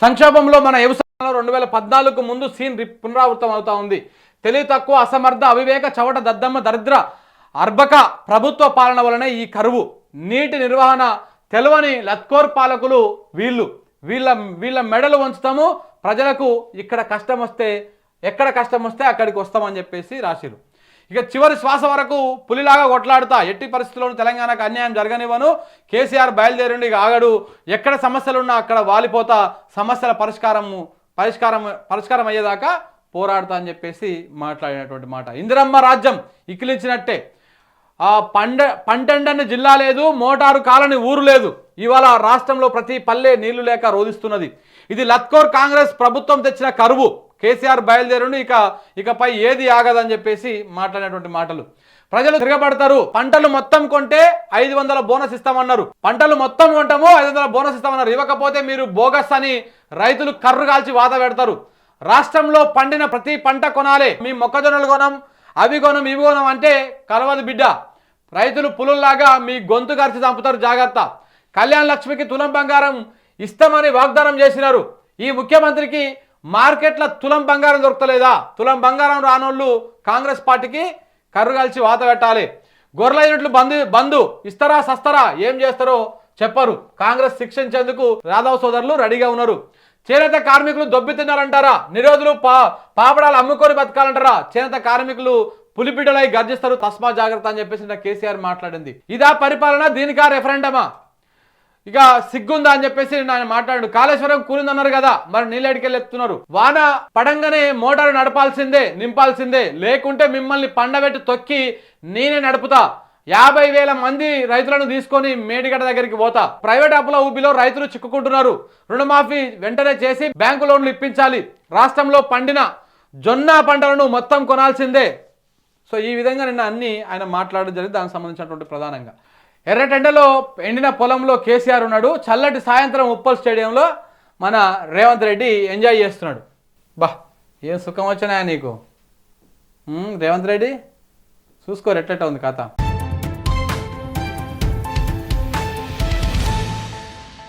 సంక్షోభంలో మన వ్యవసాయంలో రెండు వేల పద్నాలుగు ముందు సీన్ రి- పునరావృతం అవుతా ఉంది. తెలివి తక్కువ అసమర్థ అవివేక చవట దద్దమ్మ దరిద్ర అర్భక ప్రభుత్వ పాలన వలన ఈ కరువు. నీటి నిర్వహణ తెలవని లత్కోర్ పాలకులు వీళ్ళు. వీళ్ళ వీళ్ళ మెడలు వంచుతాము. ప్రజలకు ఇక్కడ కష్టం వస్తే ఎక్కడ కష్టం వస్తే అక్కడికి వస్తామని చెప్పేసి రాశారు ఇక చివరి శ్వాస వరకు పులిలాగా కొట్లాడుతా. ఎట్టి పరిస్థితుల్లోనూ తెలంగాణకు అన్యాయం జరగనివ్వను. కేసీఆర్ బయలుదేరండి. ఇక ఆగడు. ఎక్కడ సమస్యలున్నా అక్కడ వాలిపోతా. సమస్యల పరిష్కారము పరిష్కారం పరిష్కారం అయ్యేదాకా పోరాడతా అని చెప్పేసి మాట్లాడినటువంటి మాట. ఇందిరమ్మ రాజ్యం ఇకిలించినట్టే. ఆ పండ పంటండని జిల్లా లేదు. మోటారు కాలని ఊరు లేదు. ఇవాళ రాష్ట్రంలో ప్రతి పల్లె నీళ్ళు లేక రోధిస్తున్నది. ఇది లత్కోర్ కాంగ్రెస్ ప్రభుత్వం తెచ్చిన కరువు. కేసీఆర్ బయలుదేరును ఇక ఇకపై ఏది ఆగదని చెప్పేసి మాట్లాడేటువంటి మాటలు. ప్రజలు తిరగబడతారు పంటలు మొత్తం కొంటే ఐదు వందల బోనస్ ఇస్తామన్నారు. పంటలు మొత్తం కొంటాము ఐదు వందల బోనస్ ఇస్తామన్నారు. ఇవ్వకపోతే మీరు బోగస్ అని రైతులు కర్రు కాల్చి వాత పెడతారు. రాష్ట్రంలో పండిన ప్రతి పంట కొనాలి. మీ మొక్కజొన్నలు కొనం అవి కొనం ఇవి కొనం అంటే కలవదు బిడ్డ. రైతులు పులుల్లాగా మీ గొంతు ఖర్చు చంపుతారు జాగ్రత్త. కళ్యాణ్ లక్ష్మికి తులం బంగారం ఇస్తామని వాగ్దానం చేసినారు. ఈ ముఖ్యమంత్రికి మార్కెట్ల తులం బంగారం దొరకలేదా? తులం బంగారం రానోళ్ళు కాంగ్రెస్ పార్టీకి కర్రు కలిసి వాత పెట్టాలి. గొర్రెల యూనిట్లు బంద్ బంధు ఇస్తారా సస్తారా ఏం చేస్తారో చెప్పరు. కాంగ్రెస్ శిక్షించేందుకు రాధావ్ సోదరులు రెడీగా ఉన్నారు. చేనేత కార్మికులు దొబ్బి తిన్నారంటారా? నిరోధులు పా పాపడాలు అమ్ముకొని బతకాలంటారా? చేనేత కార్మికులు పులిబిడ్డలై గర్జిస్తారు. తస్మా జాగ్రత్త అని చెప్పేసి నా కేసీఆర్ మాట్లాడింది. ఇదా పరిపాలన దీనికా రెఫరెండమా ఇక సిగ్గుందా అని చెప్పేసి ఆయన మాట్లాడు. కాళేశ్వరం కూలిందన్నారు కదా మరి నీళ్ళడికెళ్ళి ఎత్తున్నారు? వాన పడంగానే మోటార్ నడపాల్సిందే నింపాల్సిందే. లేకుంటే మిమ్మల్ని పండబెట్టి తొక్కి నేనే నడుపుతా. యాభై వేల మంది రైతులను తీసుకొని మేడిగడ్డ దగ్గరికి పోతా. ప్రైవేట్ అప్పుల ఊబిలో రైతులు చిక్కుకుంటున్నారు. రుణమాఫీ వెంటనే చేసి బ్యాంకు లోన్లు ఇప్పించాలి. రాష్ట్రంలో పండిన జొన్న పంటలను మొత్తం కొనాల్సిందే. సో ఈ విధంగా నిన్న అన్ని ఆయన మాట్లాడడం జరిగింది. దానికి సంబంధించినటువంటి ప్రధానంగా. ఎర్రటెండలో ఎండిన పొలంలో కేసీఆర్ ఉన్నాడు. చల్లటి సాయంత్రం ఉప్పల్ స్టేడియంలో మన రేవంత్ రెడ్డి ఎంజాయ్ చేస్తున్నాడు. బా ఏం సుఖం వచ్చినాయా నీకు? రేవంత్ రెడ్డి చూసుకోరు ఎట్లెట్ట ఉంది కథ